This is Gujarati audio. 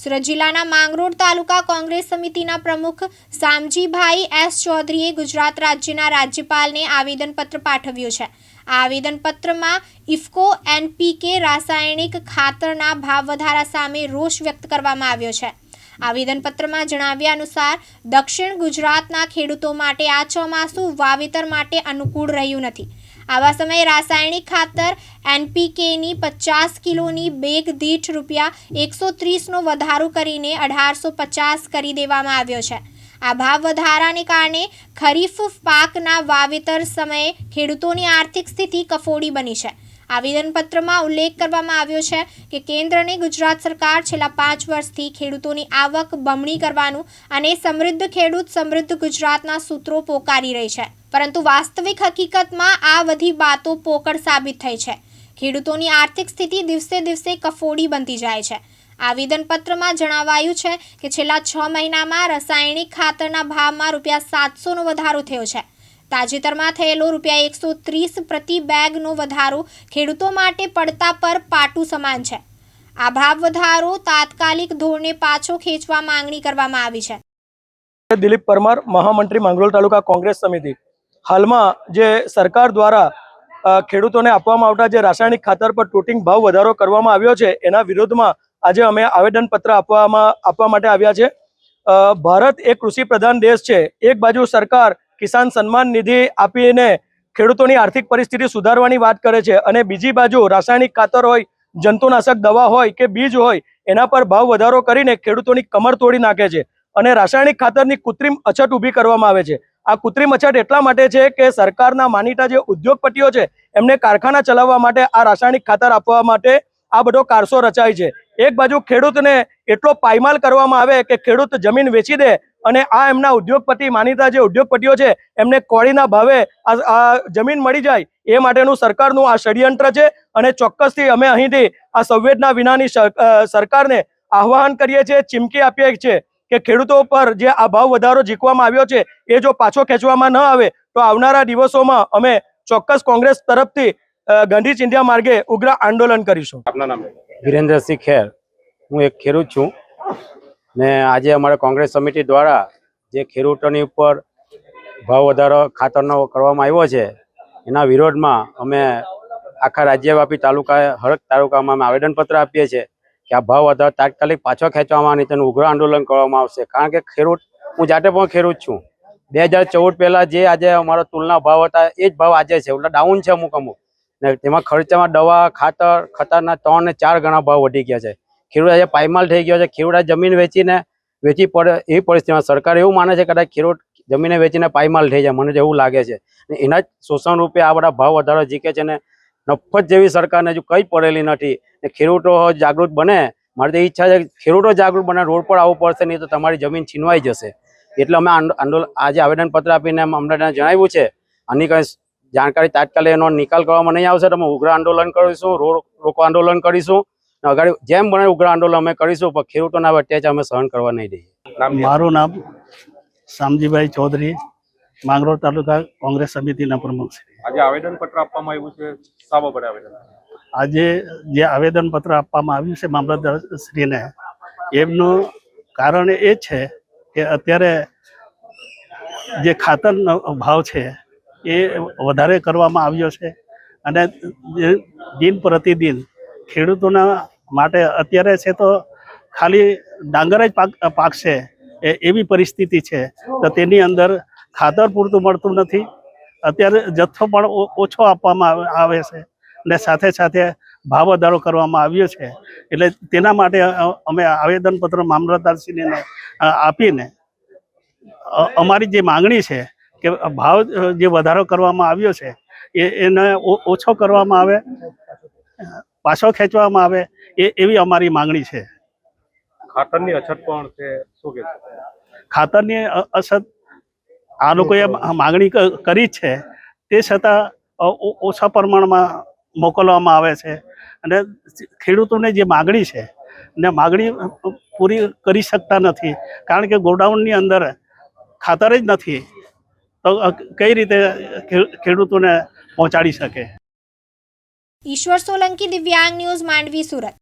સુરત જિલ્લાના માંગરોળ તાલુકા કોંગ્રેસ સમિતિના પ્રમુખ સામજીભાઈ એસ ચૌધરીએ ગુજરાત રાજ્યના રાજ્યપાલને આવેદનપત્ર પાઠવ્યું છે. આ આવેદનપત્રમાં ઇફકો, એનપીકે રાસાયણિક ખાતરના ભાવ વધારા સામે રોષ વ્યક્ત કરવામાં આવ્યો છે. આવેદનપત્રમાં જણાવ્યા અનુસાર, દક્ષિણ ગુજરાતના ખેડૂતો માટે આ ચોમાસું વાવેતર માટે અનુકૂળ રહ્યું નથી. આવા સમયે રાસાયણિક ખાતર એનપીકેની પચાસ કિલોની બેગ દીઠ રૂપિયા એકસો ત્રીસનો વધારો કરીને અઢારસો પચાસ કરી દેવામાં આવ્યો છે. આ ભાવ વધારાને કારણે ખરીફ પાકના વાવેતર સમયે ખેડૂતોની આર્થિક સ્થિતિ કફોડી બની છે. આવેદનપત્રમાં ઉલ્લેખ કરવામાં આવ્યો છે કે કેન્દ્રની ગુજરાત સરકાર છેલ્લા પાંચ વર્ષથી ખેડૂતોની આવક બમણી કરવાનું અને સમૃદ્ધ ખેડૂત સમૃદ્ધ ગુજરાતના સૂત્રો પોકારી રહી છે. પરંતુ વાસ્તવિક હકીકતમાં આ બધી બાતો પોકળ સાબિત થઈ છે. ખેડૂતોની આર્થિક સ્થિતિ દિવસે દિવસે કફોડી બનતી જાય છે. આવેદનપત્રમાં જણાવાયું છે કે છેલ્લા છ મહિનામાં રાસાયણિક ખાતરના ભાવમાં રૂપિયા સાતસોનો વધારો થયો છે. તાજેતરમાં થયેલો રૂપિયા એકસો ત્રીસ પ્રતિ બેગનો વધારો ખેડૂતો માટે પડતા પર પાટું સમાન છે. આ ભાવ વધારો તાત્કાલિક ધોરણે પાછો ખેંચવા માંગણી કરવામાં આવી છે. દિલીપ પરમાર, મહામંત્રી માંગરોળ તાલુકા કોંગ્રેસ સમિતિ. હાલમાં જે સરકાર દ્વારા ખેડૂતોને આપવામાં આવતા જે રાસાયણિક ખાતર પર ટોટિંગ ભાવ વધારો કરવામાં આવ્યો છે, એના વિરોધમાં આજે અમે આવેદનપત્ર આપવામાં, આપવા માટે આવ્યા છે. ભારત એક કૃષિ પ્રધાન દેશ છે. એક બાજુ સરકાર કિસાન સન્માન નિધિ આપીને ખેડૂતોની આર્થિક પરિસ્થિતિ સુધારવાની વાત કરે છે અને બીજી બાજુ રાસાયણિક ખાતર હોય, જંતુનાશક દવા હોય કે બીજ હોય, એના પર ભાવ વધારો કરીને ખેડૂતોની કમર તોડી નાખે છે અને રાસાયણિક ખાતરની કૃત્રિમ અછત ઊભી કરવામાં આવે છે. આ કૃત્રિમ અછત એટલા માટે છે કે સરકારના માનીતા જે ઉદ્યોગપતિઓ છે, એમને કારખાના ચલાવવા માટે આ રાસાયણિક ખાતર આપવા માટે આ બધો કારસો રચાય છે. એક બાજુ ખેડૂતને એટલો પાયમાલ કરવામાં આવે કે ખેડૂત જમીન વેચી દે અને આ એમના ઉદ્યોગપતિ માનીતા જે ઉદ્યોગપતિઓ છે, એમને કોળીના ભાવે આ જમીન મળી જાય, એ માટેનું સરકારનું આ ષડયંત્ર છે અને ચોક્કસથી અમે અહીંથી આ સંવેદના વિનાની સરકારને આહ્વાન કરીએ છીએ, ચીમકી આપીએ છીએ કે ખેડૂતો પર જે આ ભાવ વધારો જીકવામાં આવ્યો છે, એ જો પાછો ખેંચવામાં ન આવે, તો આવનારા દિવસોમાં અમે ચોક્કસ કોંગ્રેસ તરફથી ગાંધી ચિંધ્યા માર્ગે ઉગ્ર આંદોલન કરીશું. આપના નામ? વિરેન્દ્રસિંહ ખેર. હું એક ખેડૂત છું ને આજે અમારે કોંગ્રેસ સમિતિ દ્વારા જે ખેડૂતોની ઉપર ભાવ વધારો ખાતરનો કરવામાં આવ્યો છે એના વિરોધમાં અમે આખા રાજ્યવ્યાપી તાલુકા હરક તાલુકામાં અમે આવેદનપત્ર આપીએ છીએ કે આ ભાવ વધારો તાત્કાલિક પાછો ખેંચવામાં અને તેનું ઉગ્ર આંદોલન કરવામાં આવશે. કારણ કે ખેડૂત હું જાતે પણ ખેડૂત છું. બે હજાર ચૌદ પહેલાં જે આજે અમારો તુલના ભાવ હતા એ જ ભાવ આજે છે. એટલે ડાઉન છે અમુક અમુક. ને તેમાં ખર્ચામાં દવા, ખાતર ખતરના ત્રણ ને ચાર ગણા ભાવ વધી ગયા છે. ખેડૂત આજે પાયમાલ થઈ ગયો છે. ખેડૂત જમીન વેચીને, વેચી પડે એવી પરિસ્થિતિમાં સરકાર એવું માને છે કદાચ ખેડૂત જમીને વેચીને પાયમાલ થઈ જાય. મને એવું લાગે છે. એના જ શોષણ રૂપે આ બધા ભાવ વધારો જીકે છે ને નફત જેવી સરકારને હજુ કંઈ પડેલી નથી. ને ખેડૂતો જાગૃત બને. મારી તો ઈચ્છા છે ખેડૂતો જાગૃત બને. રોડ પર આવવું પડશે, નહીં તો તમારી જમીન છીનવાઈ જશે. એટલે અમે આંદો- આંદોલન આજે આવેદનપત્ર આપીને અમને જણાવ્યું છે. આની કંઈ જાણકારી તાત્કાલિક એનો નિકાલ કરવામાં નહીં આવશે. તો અમે ઉગ્ર આંદોલન કરીશું રોડ રોકો આંદોલન કરીશું. અગાડી જેમ બને ઉગ્ર આંદોલન અમે કરીશું પણ ખેડૂતોના અત્યાચાર અમે સહન કરવા નહીં દઈએ. મારું નામ શામજીભાઈ ચૌધરી માંગરોળ તાલુકા કોંગ્રેસ સમિતિના પ્રમુખ છે. આજે આવેદન પત્ર આપવામાં આવ્યું છે. શા બાબતે આવેદન? આજે જે આવેદનપત્ર આપવામાં આવ્યું છે મામલતદારશ્રીને એમનું કારણ એ છે કે અત્યારે જે ખાતરનો ભાવ છે એ વધારે કરવામાં આવ્યો છે. અને દિન પ્રતિદિન ખેડૂતોના માટે અત્યારે છે તો ખાલી ડાંગર જ પાક પાકશે એ, એવી પરિસ્થિતિ છે. તો તેની અંદર ખાતર પૂરતું મળતું નથી. અત્યારે જથ્થો પણ ઓછો આપવામાં આવે- આવે છે. અને સાથે સાથે ભાવ વધારો કરવામાં આવ્યો છે. એટલે તેના માટે અમે આવેદનપત્ર મામલતદારશ્રીને આપીને અમારી જે માંગણી છે કે ભાવ જે વધારો કરવામાં આવ્યો છે એ એને ઓછો કરવામાં આવે પાછો ખેંચવામાં આવે એ એવી અમારી માંગણી છે. ખાતરની અછત પણ છે શું કે ખાતરની અછત આ લોકોએ માંગણી કરી છે. તે છતાં ઓછા પ્રમાણમાં મોકલવામાં આવે છે. અને ખેડૂતોને જે માગણી છે ને માગણી પૂરી કરી શકતા નથી. કારણ કે ગોડાઉનની અંદર ખાતર જ નથી. તો કઈ રીતે ખેડૂતોને પહોંચાડી શકે? ઈશ્વર સોલંકી દિવ્યાંગ ન્યૂઝ માંડવી સુરત.